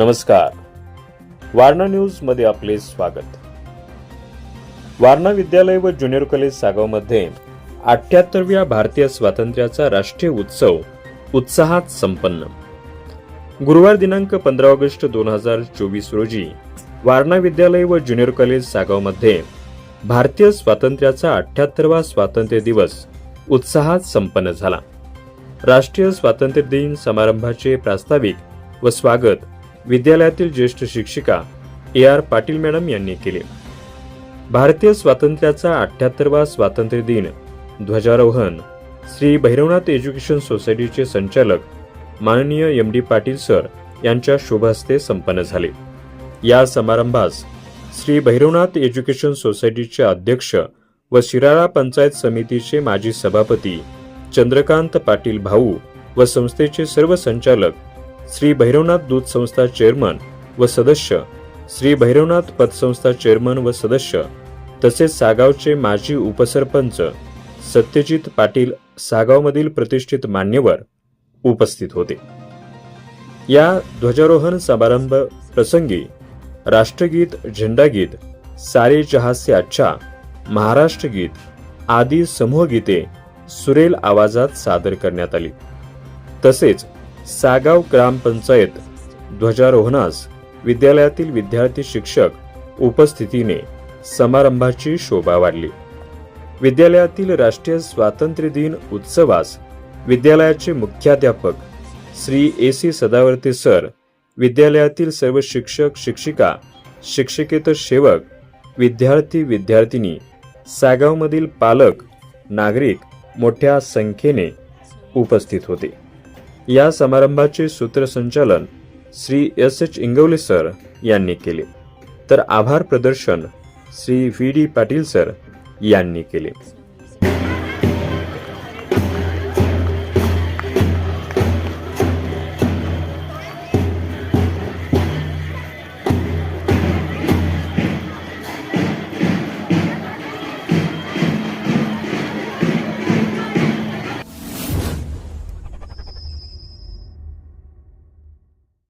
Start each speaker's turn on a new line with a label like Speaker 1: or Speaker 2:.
Speaker 1: नमस्कार. वारणा न्यूजमध्ये आपले स्वागत. वारणा विद्यालय व ज्युनियर कॉलेज सागावमध्ये अठ्याहत्तरव्या भारतीय स्वातंत्र्याचा राष्ट्रीय उत्सव उत्साहात संपन्न. गुरुवार दिनांक पंधरा ऑगस्ट दोन हजार चोवीस रोजी वारणा विद्यालय व ज्युनियर कॉलेज सागावमध्ये भारतीय स्वातंत्र्याचा अठ्याहत्तरवा स्वातंत्र्य दिवस उत्साहात संपन्न झाला. राष्ट्रीय स्वातंत्र्य दिन समारंभाचे प्रास्ताविक व स्वागत विद्यालयातील ज्येष्ठ शिक्षिका ए आर पाटील मॅडम यांनी केले. भारतीय स्वातंत्र्याचा अठ्याहत्तरवा स्वातंत्र्य दिन ध्वजारोहण श्री भैरवनाथ एज्युकेशन सोसायटीचे संचालक माननीय एम डी पाटील सर यांच्या शुभहस्ते संपन्न झाले. या समारंभास श्री भैरवनाथ एज्युकेशन सोसायटीचे अध्यक्ष व शिराळा पंचायत समितीचे माजी सभापती चंद्रकांत पाटील भाऊ व संस्थेचे सर्व संचालक श्री भैरवनाथ दूध संस्था चेअरमन व सदस्य श्री भैरवनाथ पतसंस्था चेअरमन व सदस्य तसेच सागावचे माजी उपसरपंच सत्यजित पाटील सागावमधील प्रतिष्ठित मान्यवर उपस्थित होते. या ध्वजारोहण समारंभ प्रसंगी राष्ट्रगीत झेंडागीत सारे जहाज अच्छा महाराष्ट्र गीत आदी समूह गीते सुरेल आवाजात सादर करण्यात आली. तसेच सागाव ग्रामपंचायत ध्वजारोहणास विद्यालयातील विद्यार्थी शिक्षक उपस्थितीने समारंभाची शोभा वाढली. विद्यालयातील राष्ट्रीय स्वातंत्र्य दिन उत्सवास विद्यालयाचे मुख्याध्यापक Shri A C Sadavarti sir विद्यालयातील सर्व शिक्षक शिक्षिका शिक्षकेतर सेवक विद्यार्थी विद्यार्थिनी सागावमधील पालक नागरिक मोठ्या संख्येने उपस्थित होते. या समारंभाचे सूत्रसंचालन Shri S H Ingawale sir यांनी केले. तर आभार प्रदर्शन Shri V D Patil sir यांनी केले.